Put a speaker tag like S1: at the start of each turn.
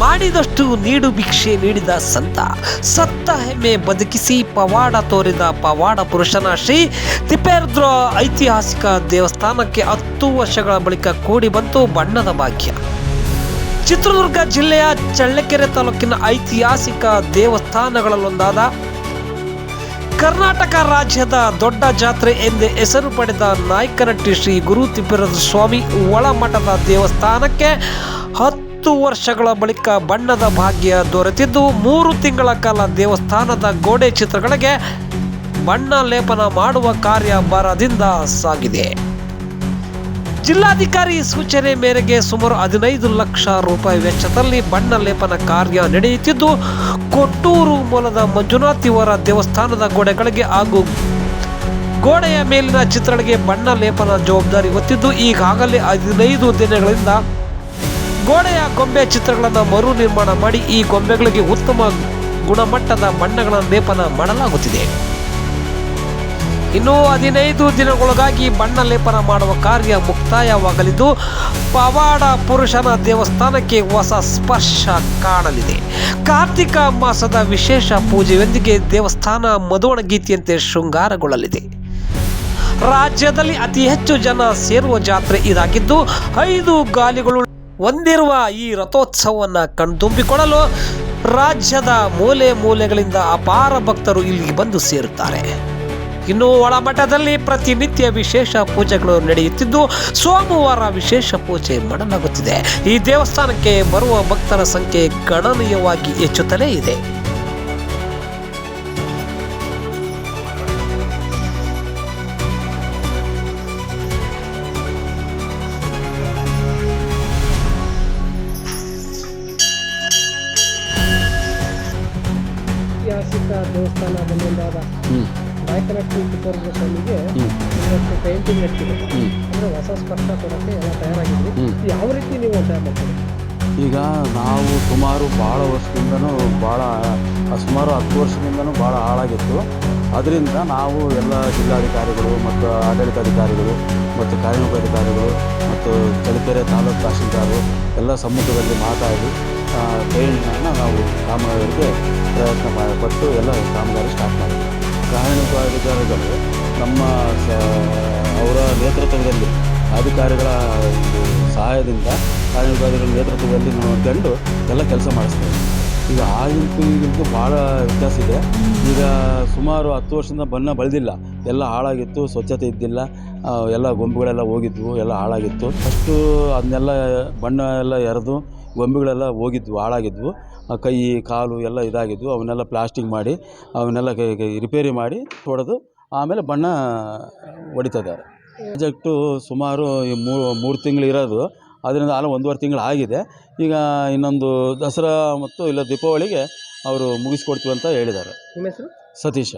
S1: ಮಾಡಿದಷ್ಟು ನೀಡು ಭಿಕ್ಷೆ ನೀಡಿದ ಸಂತ. ಸತ್ತ ಹೆಮ್ಮೆ ಬದುಕಿಸಿ ಪವಾಡ ತೋರಿದ ಪವಾಡ ಪುರುಷನ ಶ್ರೀ ತಿಪ್ಪೇರುದ್ರ ಐತಿಹಾಸಿಕ ದೇವಸ್ಥಾನಕ್ಕೆ ಹತ್ತು ವರ್ಷಗಳ ಬಳಿಕ ಕೂಡಿ ಬಂತು ಬಣ್ಣದ ಭಾಗ್ಯ. ಚಿತ್ರದುರ್ಗ ಜಿಲ್ಲೆಯ ಚಳ್ಳಕೆರೆ ತಾಲೂಕಿನ ಐತಿಹಾಸಿಕ ದೇವಸ್ಥಾನಗಳಲ್ಲೊಂದಾದ ಕರ್ನಾಟಕ ರಾಜ್ಯದ ದೊಡ್ಡ ಜಾತ್ರೆ ಎಂದೇ ಹೆಸರು ಪಡೆದ ನಾಯಕನಟ್ಟಿ ಶ್ರೀ ಗುರು ತಿಪ್ಪೇರುದ್ರ ಸ್ವಾಮಿ ಒಳಮಠದ ದೇವಸ್ಥಾನಕ್ಕೆ ಹತ್ತು ವರ್ಷಗಳ ಬಳಿಕ ಬಣ್ಣದ ಭಾಗ್ಯ ದೊರೆತಿದ್ದು ಮೂರು ತಿಂಗಳ ಕಾಲ ದೇವಸ್ಥಾನದ ಗೋಡೆ ಚಿತ್ರಗಳಿಗೆ ಬಣ್ಣ ಲೇಪನ ಮಾಡುವ ಕಾರ್ಯ ಬರದಿಂದ ಸಾಗಿದೆ. ಜಿಲ್ಲಾಧಿಕಾರಿ ಸೂಚನೆ ಮೇರೆಗೆ ಸುಮಾರು ಹದಿನೈದು ಲಕ್ಷ ರೂಪಾಯಿ ವೆಚ್ಚದಲ್ಲಿ ಬಣ್ಣ ಲೇಪನ ಕಾರ್ಯ ನಡೆಯುತ್ತಿದ್ದು, ಕೊಟ್ಟೂರು ಮೂಲದ ಮಂಜುನಾಥಿವರ ದೇವಸ್ಥಾನದ ಗೋಡೆಗಳಿಗೆ ಹಾಗೂ ಗೋಡೆಯ ಮೇಲಿನ ಚಿತ್ರಗಳಿಗೆ ಬಣ್ಣ ಲೇಪನ ಜವಾಬ್ದಾರಿ ಹೊತ್ತಿದ್ದು, ಈಗಾಗಲೇ ಹದಿನೈದು ದಿನಗಳಿಂದ ಗೋಡೆಯ ಗೊಂಬೆ ಚಿತ್ರಗಳನ್ನು ಮರು ನಿರ್ಮಾಣ ಮಾಡಿ ಈ ಗೊಂಬೆಗಳಿಗೆ ಉತ್ತಮ ಗುಣಮಟ್ಟದ ಬಣ್ಣಗಳ ಲೇಪನ ಮಾಡಲಾಗುತ್ತಿದೆ. ಇನ್ನು ಹದಿನೈದು ದಿನಗಳೊಳಗಾಗಿ ಬಣ್ಣ ಲೇಪನ ಮಾಡುವ ಕಾರ್ಯ ಮುಕ್ತಾಯವಾಗಲಿದ್ದು, ಪವಾಡ ಪುರುಷನ ದೇವಸ್ಥಾನಕ್ಕೆ ಹೊಸ ಸ್ಪರ್ಶ ಕಾಣಲಿದೆ. ಕಾರ್ತಿಕ ಮಾಸದ ವಿಶೇಷ ಪೂಜೆಯೊಂದಿಗೆ ದೇವಸ್ಥಾನ ಮಧುವಣಗೀತೆಯಂತೆ ಶೃಂಗಾರಗೊಳ್ಳಲಿದೆ. ರಾಜ್ಯದಲ್ಲಿ ಅತಿ ಹೆಚ್ಚು ಜನ ಸೇರುವ ಜಾತ್ರೆ ಇದಾಗಿದ್ದು, ಐದು ಗಾಲಿಗಳು ಹೊಂದಿರುವ ಈ ರಥೋತ್ಸವವನ್ನು ಕಣ್ತುಂಬಿಕೊಳ್ಳಲು ರಾಜ್ಯದ ಮೂಲೆ ಮೂಲೆಗಳಿಂದ ಅಪಾರ ಭಕ್ತರು ಇಲ್ಲಿಗೆ ಬಂದು ಸೇರುತ್ತಾರೆ. ಇನ್ನು ಒಳಮಠದಲ್ಲಿ ಪ್ರತಿನಿತ್ಯ ವಿಶೇಷ ಪೂಜೆಗಳು ನಡೆಯುತ್ತಿದ್ದು, ಸೋಮವಾರ ವಿಶೇಷ ಪೂಜೆ ಮಾಡಲಾಗುತ್ತಿದೆ. ಈ ದೇವಸ್ಥಾನಕ್ಕೆ ಬರುವ ಭಕ್ತರ ಸಂಖ್ಯೆ ಗಣನೀಯವಾಗಿ ಹೆಚ್ಚುತ್ತಲೇ ಇದೆ.
S2: ದೇವಸ್ಥಾನ ಬಂದೊಂದಾದ ನಾಯಕನಟ್ಟಿ ಟಿಪ್ಪರ್ಗ ಸ್ವಾಮಿಗೆ ಇವತ್ತು ಪೇಂಟಿಂಗ್ ಹಚ್ಚಿದೆ ಅಂದರೆ ಹೊಸ ಸ್ಪರ್ಶ ಕೊಡೋಕ್ಕೆ ಎಲ್ಲ ತಯಾರಾಗಿದ್ವಿ. ಯಾವ ರೀತಿ ನೀವು ತಯಾರು ಮಾಡ್ತೀರಿ?
S3: ಈಗ ನಾವು ಸುಮಾರು ಭಾಳ ವರ್ಷದಿಂದನೂ ಭಾಳ ಸುಮಾರು ಹತ್ತು ವರ್ಷದಿಂದನೂ ಭಾಳ ಹಾಳಾಗಿತ್ತು. ಅದರಿಂದ ನಾವು ಎಲ್ಲ ಜಿಲ್ಲಾಧಿಕಾರಿಗಳು ಮತ್ತು ಆಡಳಿತಾಧಿಕಾರಿಗಳು ಮತ್ತು ಕಾರ್ಮಿಕಾಧಿಕಾರಿಗಳು ಮತ್ತು ಚಳ್ಳಕೆರೆ ತಾಲೂಕು ತಹಸೀಲ್ದಾರು ಎಲ್ಲ ಸಮ್ಮುಖದಲ್ಲಿ ಮಾತಾಡಿ ಪೇಂಟನ್ನು ನಾವು ಕಾಮಗಾರಿಗೆ ಪ್ರಯತ್ನ ಪಟ್ಟು ಎಲ್ಲ ಕಾಮಗಾರಿ ಸ್ಟಾರ್ಟ್ ಮಾಡಿದ್ವಿ. ಕಾರ್ಮಿಕಾಧಿಕಾರಿಗಳು ನಮ್ಮ ಸ, ಅವರ ನೇತೃತ್ವದಲ್ಲಿ, ಅಧಿಕಾರಿಗಳ ಒಂದು ಸಹಾಯದಿಂದ ಪ್ರಾಧಿಕಾರಿಗಳ ನೇತೃತ್ವದಲ್ಲಿ ನೋಡ್ಕೊಂಡು ಎಲ್ಲ ಕೆಲಸ ಮಾಡಿಸ್ತೇವೆ. ಈಗ ಆಗಿಂತೂ ಈಗಿಂತೂ ಭಾಳ ವ್ಯತ್ಯಾಸ ಇದೆ. ಈಗ ಸುಮಾರು ಹತ್ತು ವರ್ಷದಿಂದ ಬಣ್ಣ ಬಳಿದಿಲ್ಲ. ಎಲ್ಲ ಹಾಳಾಗಿತ್ತು, ಸ್ವಚ್ಛತೆ ಇದ್ದಿಲ್ಲ. ಎಲ್ಲ ಗೊಂಬೆಗಳೆಲ್ಲ ಹೋಗಿದ್ವು, ಎಲ್ಲ ಹಾಳಾಗಿತ್ತು. ಫಸ್ಟು ಅದನ್ನೆಲ್ಲ ಬಣ್ಣ ಎಲ್ಲ ಎರೆದು ಗೊಂಬೆಗಳೆಲ್ಲ ಹೋಗಿದ್ವು ಹಾಳಾಗಿದ್ವು. ಆ ಕೈ ಕಾಲು ಎಲ್ಲ ಇದಾಗಿದ್ವು. ಅವನ್ನೆಲ್ಲ ಪ್ಲಾಸ್ಟಿಕ್ ಮಾಡಿ ಅವನ್ನೆಲ್ಲ ರಿಪೇರಿ ಮಾಡಿ ತೊಡೆದು ಆಮೇಲೆ ಬಣ್ಣ ಹೊಡಿತಿದ್ದಾರೆ. ಪ್ರಾಜೆಕ್ಟು ಸುಮಾರು ಈ ಮೂರು ಮೂರು ತಿಂಗಳು ಇರೋದು. ಅದರಿಂದ ಆಲ ಒಂದೂವರೆ ತಿಂಗಳು ಆಗಿದೆ. ಈಗ ಇನ್ನೊಂದು ದಸರಾ ಮತ್ತು ಇಲ್ಲ ದೀಪಾವಳಿಗೆ ಅವರು ಮುಗಿಸ್ಕೊಡ್ತೀವಿ ಅಂತ ಹೇಳಿದ್ದಾರೆ.
S2: ನಿಮ್ಮ ಹೆಸರು?
S3: ಸತೀಶ.